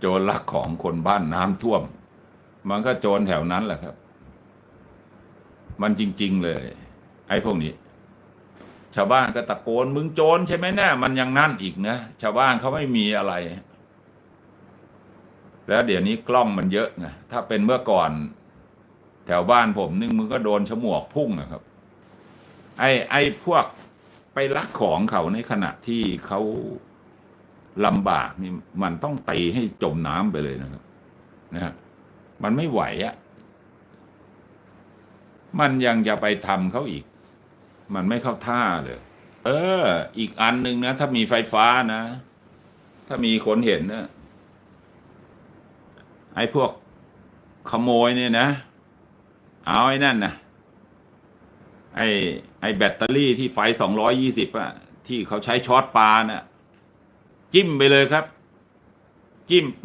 โจรลักของคนบ้านน้ำท่วม มันก็โจรแถวนั้นแหละครับ มันจริง ๆ เลย ไอ้พวกนี้ ชาวบ้านก็ตะโกนมึงโจรใช่ไหมแน่มันยังนั่นอีกนะชาวบ้านเขาไม่มีอะไร แล้วเดี๋ยวนี้กล้องมันเยอะไงถ้าเป็นเมื่อก่อน แถวบ้านผมนึงมึงก็โดนฉมวกพุ่งนะครับ ไอ้ไอ้พวกไปลักของเขาในขณะที่เขา ลำบากนี่มันต้องตีให้จมน้ำไปเลยนะครับนะฮะมันไม่ไหวอะ่ะมันยังจะไปทำเขาอีก มันไม่เข้าท่าเลย เออ อีกอันหนึ่งนะ ถ้ามีไฟฟ้านะ ถ้ามีคนเห็นนะไอ้พวกขโมยเนี่ยนะ เอาไอ้นั่นนะไอ้ไอ้แบตเตอรี่ที่ไฟสองร้อยยี่สิบอะที่เขาใช้ช็อตปลาน่ะ จิ้มไปเลยครับ จิ้มปั๊บ